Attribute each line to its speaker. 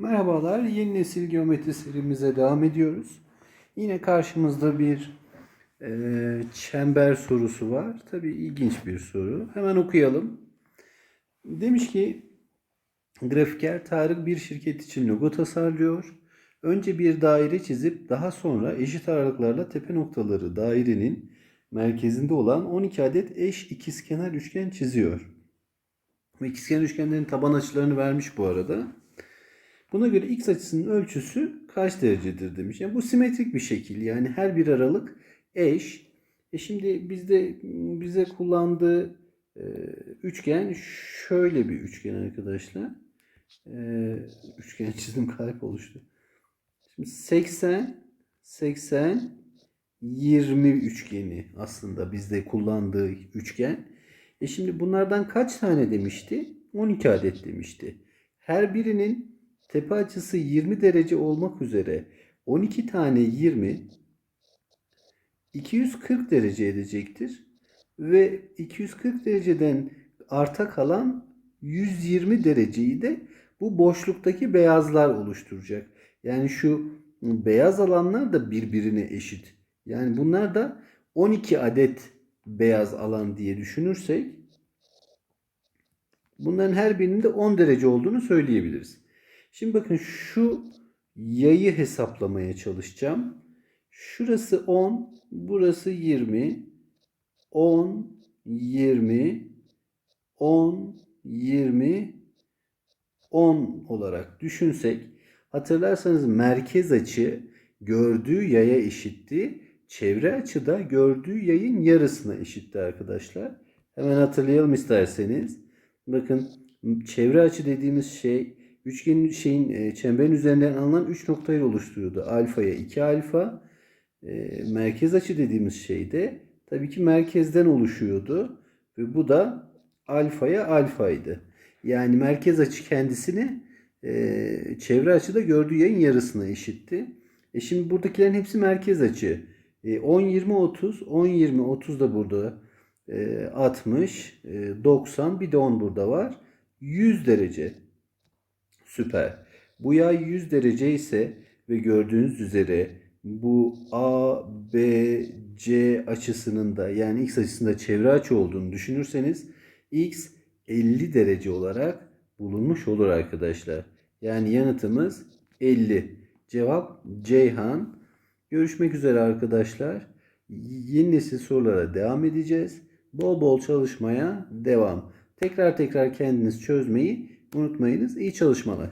Speaker 1: Merhabalar, yeni nesil geometri serimize devam ediyoruz. Yine karşımızda bir e, çember sorusu var. Tabii ilginç bir soru. Hemen okuyalım. Demiş ki, grafiker Tarık bir şirket için logo tasarlıyor. Önce bir daire çizip daha sonra eşit aralıklarla tepe noktaları dairenin merkezinde olan 12 adet eş ikizkenar üçgen çiziyor. Bu ikizkenar üçgenlerin taban açılarını vermiş bu arada. Buna göre x açısının ölçüsü kaç derecedir demiş. Yani bu simetrik bir şekil. Yani her bir aralık eş. E şimdi bizde bize kullandığı e, üçgen şöyle bir üçgen arkadaşlar. E, üçgen çizdim kalp oluştu. Şimdi 80 80 20 üçgeni aslında bizde kullandığı üçgen. E şimdi bunlardan kaç tane demişti? 12 adet demişti. Her birinin tepe açısı 20 derece olmak üzere 12 tane 20 240 derece edecektir. Ve 240 dereceden arta kalan 120 dereceyi de bu boşluktaki beyazlar oluşturacak. Yani şu beyaz alanlar da birbirine eşit. Yani bunlar da 12 adet beyaz alan diye düşünürsek bunların her birinin de 10 derece olduğunu söyleyebiliriz. Şimdi bakın şu yayı hesaplamaya çalışacağım. Şurası 10, burası 20. 10, 20, 10, 20, 10 olarak düşünsek hatırlarsanız merkez açı gördüğü yaya eşitti. Çevre açı da gördüğü yayın yarısına eşitti arkadaşlar. Hemen hatırlayalım isterseniz. Bakın çevre açı dediğimiz şey üçgenin şeyin e, çemberin üzerinden alınan 3 noktayı oluşturuyordu. Alfaya 2 alfa. E, merkez açı dediğimiz şey de tabii ki merkezden oluşuyordu. Ve bu da alfaya alfaydı. Yani merkez açı kendisini e, çevre açıda gördüğü yayın yarısına eşitti. E şimdi buradakilerin hepsi merkez açı. E, 10, 20, 30. 10, 20, 30 da burada. E, 60, e, 90 bir de 10 burada var. 100 derece. Süper. Bu yay 100 derece ise ve gördüğünüz üzere bu A, B, C açısının da yani x açısında çevre açı olduğunu düşünürseniz x 50 derece olarak bulunmuş olur arkadaşlar. Yani yanıtımız 50. Cevap Ceyhan. Görüşmek üzere arkadaşlar. Yeni nesil sorulara devam edeceğiz. Bol bol çalışmaya devam. Tekrar tekrar kendiniz çözmeyi unutmayınız. İyi çalışmalar.